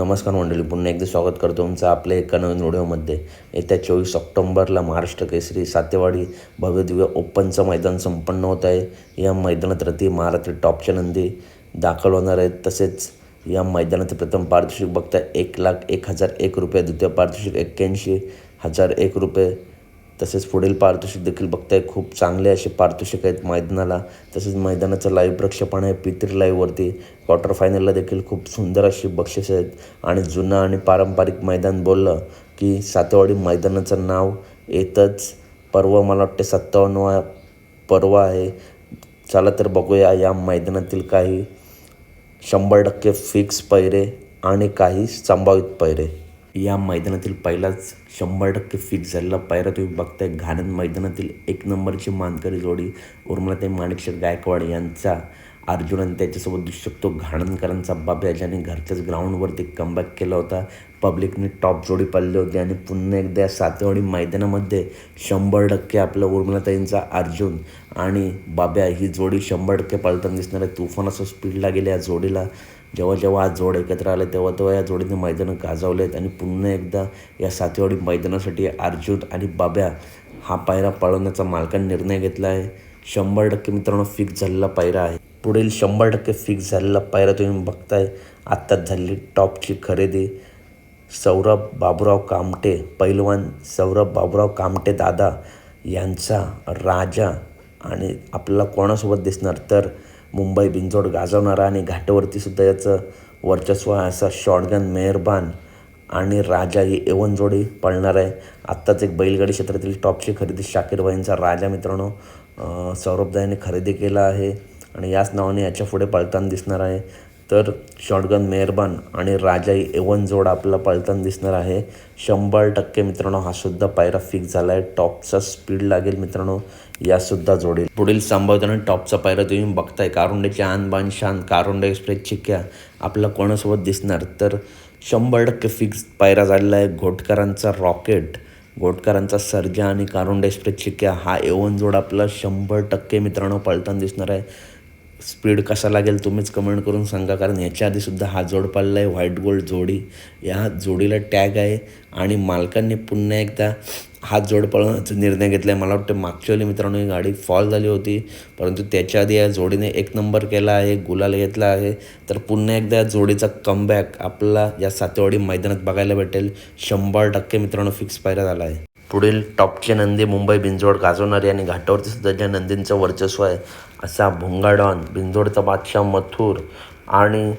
नमस्कार मंडळी पुन्हा एकदा स्वागत करतो तुमचं आपल्या एका नवीन व्हिडिओमध्ये. येत्या चोवीस ऑक्टोंबरला महाराष्ट्र केसरी सातेवाडी भव्यदिव्य ओपनचं मैदान संपन्न होत आहे. या मैदानात रती महाराष्ट्र टॉपच्या नंदी दाखल होणार आहेत. तसेच या मैदानात प्रथम पारितोषिक बघता एक लाख एक हजार एक रुपये द्वितीय पारितोषिक एक्क्याऐंशी हजार एक रुपये तसेच पुढील पारितोषिक देखील बघताय. खूप चांगले असे पारितोषिक आहेत मैदानाला. तसेच मैदानाचं लाईव्ह प्रक्षेपण आहे. पित्री लाईव्हवरती क्वार्टर फायनलला देखील खूप सुंदर अशी बक्षीस आहेत. आणि जुनं आणि पारंपरिक मैदान बोललं की सातेवाडी मैदानाचं नाव येतच. पर्व मला वाटते सत्तावन्नवा पर्व आहे. चला तर बघूया या मैदानातील काही शंभर टक्के फिक्स पैरे आणि काही संभावित पैरे. या मैदानातील पहिलाच शंभर टक्के फिक्स झालेला पायरा. तुम्ही बघताय घाणन मैदानातील एक नंबरची मानकरी जोडी उर्मलाताई माणिकशेठ गायकवाड यांचा अर्जुन आणि त्याच्यासोबत दिसू शकतो घाणंदकरांचा बाब्या ज्याने घरच्याच ग्राउंडवरती कमबॅक केला होता. पब्लिकने टॉप जोडी पाळली होती आणि पुन्हा एकदा या सातेवाडी मैदानामध्ये शंभर टक्के आपलं उर्मिलाताईंचा अर्जुन आणि बाब्या ही जोडी शंभर टक्के पाळताना दिसणार आहे. तुफान असं स्पीडला गेले या जोडीला. जेव्हा जेव्हा आज जोड एकत्र आले तेव्हा तेव्हा या जोडीने मैदानं गाजवले आहेत. आणि पुन्हा एकदा या सातेवाडी मैदानासाठी अर्जुन आणि बाब्या हा पायरा पळवण्याचा मालकाने निर्णय घेतला आहे. शंभर टक्के मित्रांनो फिक्स झालेला पायरा आहे. पुढील शंभर टक्के फिक्स झालेला पायरा तुम्ही बघताय. आत्ताच झालेली टॉपची खरेदी. सौरभ बाबुराव कामटे पैलवान सौरभ बाबुराव कामटे दादा यांचा राजा आणि आपल्याला कोणासोबत दिसणार? तर मुंबई बिंजोड गाजवणारा आणि घाटावरतीसुद्धा याचं वर्चस्व आहे असा शॉटगन मेहरबान आणि राजा ही एवन जोडी पळणार आहे. आत्ताच एक बैलगाडी क्षेत्रातील टॉपची खरेदी शाकीरबाईंचा राजा मित्रांनो सौरभदायाने खरेदी केला आहे आणि याच नावाने याच्यापुढे पळताना दिसणार आहे. तर शॉटगन मेहरबान आणि राजा एवन जोड आपला पळताना दिसणार आहे. शंभर टक्के मित्रांनो हा सुद्धा पायरा फिक्स झाला आहे टॉपचा स्पीड लागेल मित्रांनो यासुद्धा जोडेल. पुढील संभाव्यतेने टॉपचा पायरा तुम्ही बघताय. कारुंडेची आन बान शान कारुंडे एक्सप्रेस चिक्या आपल्या कोणासोबत दिसणार? तर शंभर टक्के फिक्स पायरा झालेला आहे. घोटकरांचा रॉकेट घोटकरांचा सर्जा आणि कारुंडे एक्सप्रेस चिक्या हा एवन जोड आपला शंभर टक्के मित्रांनो पळताना दिसणार आहे. स्पीड कसा लागेल तुम्हीच कमेंट करून सांगा. कारण याच्या आधीसुद्धा हा जोड पाळला आहे व्हाईट गोल्ड जोडी. या जोडीला टॅग आहे आणि मालकांनी पुन्हा एकदा हा जोड पळवण्याचा निर्णय घेतला आहे मला वाटतं मागच्या वेळी मित्रांनो ही गाडी फॉल झाली होती. परंतु त्याच्या आधी या जोडीने एक नंबर केला आहे गुलाल घेतला आहे. तर पुन्हा एकदा या जोडीचा कमबॅक आपला या सातेवाडी मैदानात बघायला भेटेल. शंभर टक्के मित्रांनो फिक्स पायरा झाला आहे. पुढील टॉपचे नंदी मुंबई बिंजोड गाजवणारी आणि घाटावरती सुद्धा ज्या नंदींचं वर्चस्व आहे असा भुंगाडॉन बिंजोडचा बादशाह मथुर आणि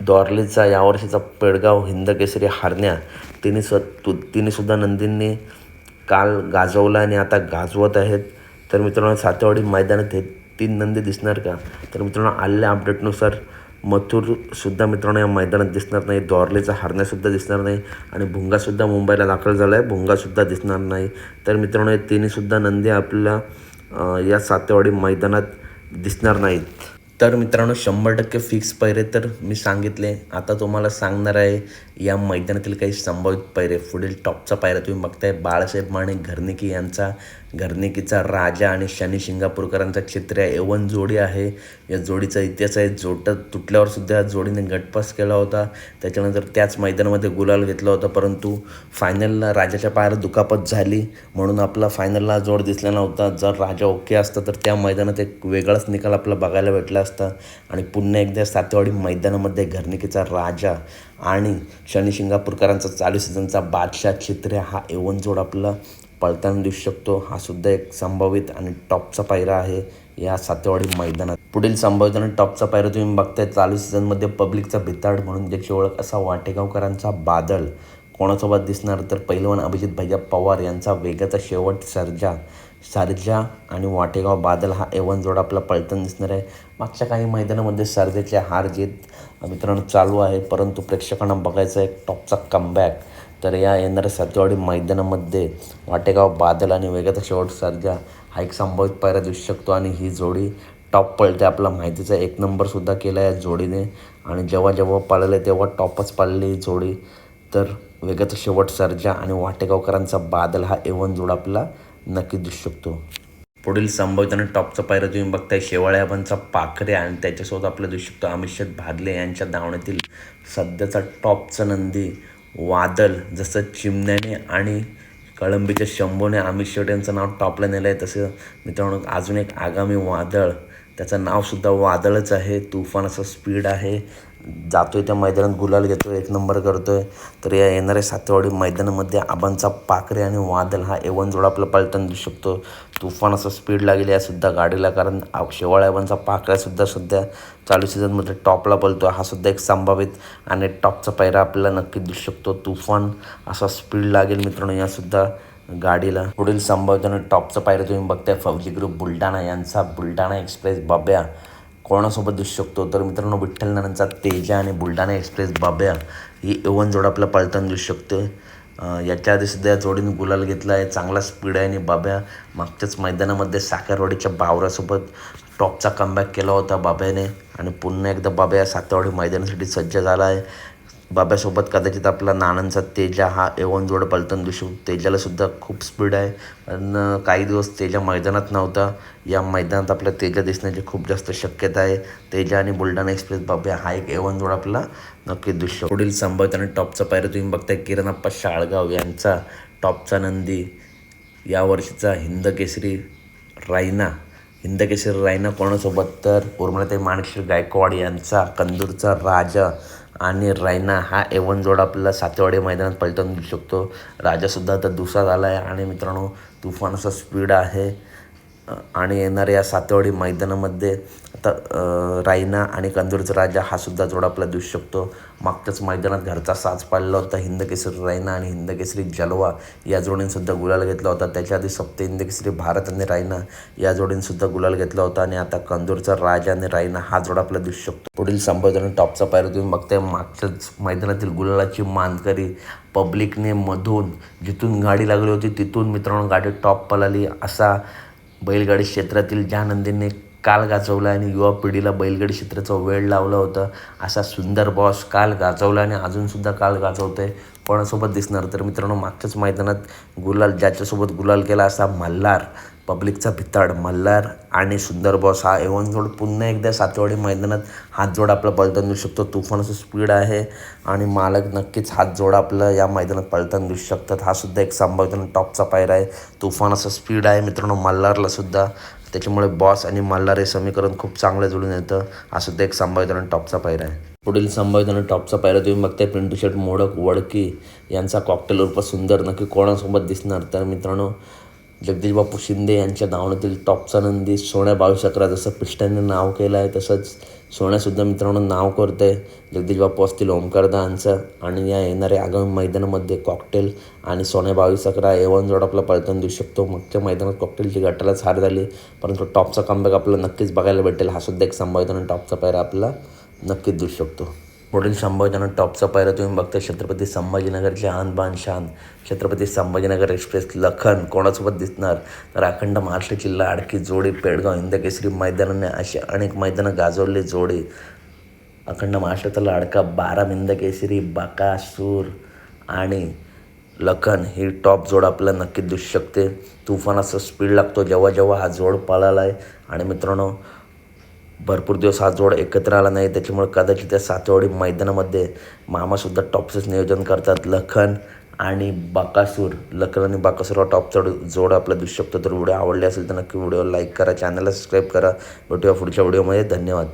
दॉर्लीचा यावर्षीचा पेडगाव हिंदकेसरी हारण्या तिने स तु तिनेसुद्धा नंदींनी काल गाजवला आणि आता गाजवत आहेत. तर मित्रांनो सातेवाडी मैदानात हे तीन नंदी दिसणार का? तर मित्रांनो आलेल्या अपडेटनुसार मथुरसुद्धा मित्रांनो या मैदानात दिसणार नाही. दॉर्लेचा हरण्यासुद्धा दिसणार नाही. आणि भुंगासुद्धा मुंबईला दाखल झाला आहे भुंगासुद्धा दिसणार नाही. तर मित्रांनो या तिन्हीसुद्धा नंदी आपल्याला या सातेवाडी मैदानात दिसणार नाहीत. तर मित्रांनो शंभर टक्के फिक्स पैरे तर मी सांगितले. आता तुम्हाला सांगणार आहे या मैदानातील काही संभावित पैरे. पुढील टॉपचा पायरा तुम्ही बघताय. बाळासाहेब माणे घरनिकी यांचा घरनिकीचा राजा आणि शनी शिंगापूरकरांचा चित्र्या एवन जोडी आहे. या जोडीचा इतिहास आहे. जोटत तुटल्यावर सुद्धा या जोडीने गटपास केला होता. त्याच्यानंतर त्याच मैदानामध्ये गुलाल घेतला होता. परंतु फायनलला राजाच्या पायाला दुखापत झाली. म्हणून आपला फायनलला जोड दिसला नव्हता. जर राजा ओके असता तर त्या मैदानात एक वेगळाच निकाल आपला बघायला भेटला असता. आणि पुन्हा एकदा सातेवाडी मैदानामध्ये घरनिकीचा राजा आणि शनी शिंगापूरकरांचा चालू सीझनचा बादशाह चित्रे हा एवन जोड आपला पळताना दिसू शकतो. हा सुद्धा एक संभावित आणि टॉपचा पायरा आहे या सातेवाडी मैदानात. पुढील संभावित आणि टॉपचा पायरा तुम्ही बघताय चालू सीझनमध्ये पब्लिकचा भिताड म्हणून ज्याची ओळख असा वाटेगावकरांचा बादल. कोणासोबत दिसणार तर पहिलवान अभिजित भैया पवार यांचा वेगाचा शेवट सर्जा. सर्जा आणि वाटेगाव बादल हा एवन जोड आपला पळताना दिसणार आहे. मागच्या काही मैदानामध्ये सर्जेचे हार जीत मित्रांनो चालू आहे परंतु प्रेक्षकांना बघायचा एक टॉपचा कमबॅक तर या येणाऱ्या सातवाडी मैदानामध्ये वाटेगाव बादल आणि वेगाचा शेवट सर्जा हा एक संभावित पायरा दिसू शकतो आणि ही जोडी टॉप पळते आपला माहितीचा एक नंबरसुद्धा केला या जोडीने. आणि जेव्हा जेव्हा पळले तेव्हा टॉपच पळली ही जोडी. तर वेगाचा शेवट सर्जा आणि वाटेगावकरांचा बादल हा एवन जोड आपला नक्की दिसू शकतो. पुढील संभावित आणि टॉपचा पायरा तुम्ही बघताय शेवाळ्याबांचा पाखरे आणि त्याच्यासोबत आपलं दिसू शकतो अमिषद भादले यांच्या धावण्यातील सध्याचा टॉपचा नंदी. वादल जसं चिमण्याने आणि कळंबीच्या शंभूने अमित शेट यांचं नाव टॉपला नेलं आहे तसं मित्रांनो अजून एक आगामी वादळ त्याचं नावसुद्धा वादळच आहे तुफान असं स्पीड आहे. जातोय त्या मैदानात गुलाल घेतोय एक नंबर करतोय. तर या येणाऱ्या सातवाडी मैदानामध्ये आबांचा पाखरे आणि वादल हा एवन जोड आपला पळताना दिसू शकतो. तुफान असं स्पीड लागेल या सुद्धा गाडीला कारण शेवाळ आबांचा पाखऱ्यासुद्धा सध्या चालू सीझनमध्ये टॉपला पळतो हा सुद्धा एक संभावित आणि टॉपचा पायरा आपल्याला नक्की दिसू शकतो. तुफान असा स्पीड लागेल मित्रांनो यासुद्धा गाडीला. पुढील संभावित आणि टॉपचा पायरा तुम्ही बघताय. फौजी ग्रुप बुलढाणा यांचा बुलढाणा एक्सप्रेस बाब्या. कोणासोबत दिसू शकतो? तर मित्रांनो विठ्ठल तेजा आणि बुलढाणा एक्सप्रेस बाब्या ही एवन जोड आपल्या पळताना दिसू शकते. याच्या आधी सुद्धा या जोडीने गुलाल घेतला आहे. चांगला स्पीड आहे आणि बाब्या मागच्याच मैदानामध्ये साखरवाडीच्या बावरासोबत टॉपचा कमबॅक केला होता बाब्याने. आणि पुन्हा एकदा बाब्या सातवाडी मैदानासाठी सज्ज झाला आहे. बाब्यासोबत कदाचित आपला नानांचा तेजा हा एवन जोड पलटन दिसू तेजाला सुद्धा खूप स्पीड आहे. पण काही दिवस तेजा मैदानात नव्हता. या मैदानात आपल्या तेजा दिसण्याची खूप जास्त शक्यता आहे. तेजा आणि बुलढाणा एक्सप्रेस बाब्या हा एक एवन जोड आपला नक्की दिसतो पुढील संभवत आणि टॉपचा पायरा तुम्ही बघताय किरणप्पा शाळगाव यांचा टॉपचा नंदी. या वर्षीचा हिंद केसरी रायना. हिंद केसरी रायना कोणासोबत? तर उर्मिलाताई माणेश्वर गायकवाड यांचा कंदूरचा राजा. आणि रायना हा एवन जोड आपल्याला सातेवाडी मैदानात पलटवून घेऊ शकतो. राजासुद्धा आता दुसरा झाला आहे आणि मित्रांनो तुफान असा स्पीड आहे. आणि येणाऱ्या या सातेवाडी मैदानामध्ये आता राईना रायना आणि कंदूरचा राजा हा सुद्धा जोड आपला दिसू शकतो. मागच्याच मैदानात घरचा साज पाडला होता. हिंदकेसरी रायना आणि हिंदकेसरी जलवा या जोडींसुद्धा गुलाल घेतला होता. त्याच्या आधी सप्त हिंदकेसरी भारत आणि रायना या जोडींसुद्धा गुलाल घेतला होता आणि आता कंदूरचा राजा आणि रायना हा जोड आपला दिसू शकतो. पुढील संपादन टॉपचा पायरा तुम्ही बघताय. मागच्याच मैदानातील गुलालाची मानकरी पब्लिकने मधून जिथून गाडी लागली होती तिथून मित्रांनो गाडी टॉप पलाली असा बैलगाडी क्षेत्रातील ज्या नंदींनी काल गाजवला आणि युवा पिढीला बैलगाडी क्षेत्राचा वेळ लावला होता असा सुंदर बॉस काल गाजवला आणि अजूनसुद्धा काल गाजवतोय. कोणासोबत दिसणार? तर मित्रांनो मागच्याच मैदानात गुलाल ज्याच्यासोबत गुलाल केला असा मल्हार पब्लिकचा भिताड मल्हार आणि सुंदर बॉस हा एवन जोड पुन्हा एकदा सातवाडी मैदानात हात जोड आपला पलटण देऊ शकतो. तुफान असं स्पीड आहे आणि मालक नक्कीच हात जोड आपलं या मैदानात पलटण देऊ शकतात. हा सुद्धा एक संभाव्य टॉपचा पायरा आहे. तुफान स्पीड आहे मित्रांनो मल्हारला सुद्धा. त्याच्यामुळे बॉस आणि मल्हार हे समीकरण खूप चांगलं जुळून येतं. हा सुद्धा एक संभाव्य टॉपचा पायरा आहे. पुढील संभाव्य टॉपचा पायरा तुम्ही बघताय पिंटू शेट मोडक वडकी यांचा कॉकटेल उर्फ सुंदर. नक्की कोणासोबत दिसणार? तर मित्रांनो जगदीशबापू शिंदे यांच्या धावण्यातील टॉपचा नंदी सोन्या बावीस अकरा जसं पिष्टाने नाव केलं आहे तसंच सोन्यासुद्धा मित्रांनो नाव करतं आहे जगदीशबापू असतील ओमकारदा आणि या येणाऱ्या आगामी मैदानामध्ये कॉकटेल आणि सोन्या बावीस अकरा एवन जोड आपला पळताना देऊ शकतो. मागच्या मैदानात कॉकटेलची गटालाच हार झाली परंतु टॉपचा कमबॅक आपल्याला नक्कीच बघायला भेटेल. हा सुद्धा एक संभाव्य टॉपचा पायरा आपला नक्कीच देऊ शकतो. पुढील संभाजीनगर टॉपचा पायरा तुम्ही बघता छत्रपती संभाजीनगरचे आन बान शान. छत्रपती संभाजीनगर एक्सप्रेस लखन कोणासोबत दिसणार? तर अखंड महाराष्ट्राची लाडकी जोडी पेडगाव इंदकेसरी मैदानाने अशी अनेक मैदानं गाजवली जोडी. अखंड महाराष्ट्राचा लाडका बारा इंदकेसरी बाका बाकासूर आणि लखन ही टॉप जोड आपल्याला नक्कीच दिसू शकते. तुफान असं स्पीड लागतो. जेव्हा जेव्हा हा जोड पळाला आहे आणि मित्रांनो भरपूर दिवस हा जोड एकत्र आला नाही. त्याच्यामुळे कदाचित त्या सातवाडी मैदानामध्ये मामासुद्धा टॉपचंच नियोजन करतात. लखन आणि बाकासूर लखन आणि बाकासूर हा टॉपचा जोड आपला दिसू शकतो. तर व्हिडिओ आवडले असेल तर नक्की व्हिडिओ लाईक करा. चॅनलला सबस्क्राईब करा. भेटूया पुढच्या व्हिडिओमध्ये धन्यवाद.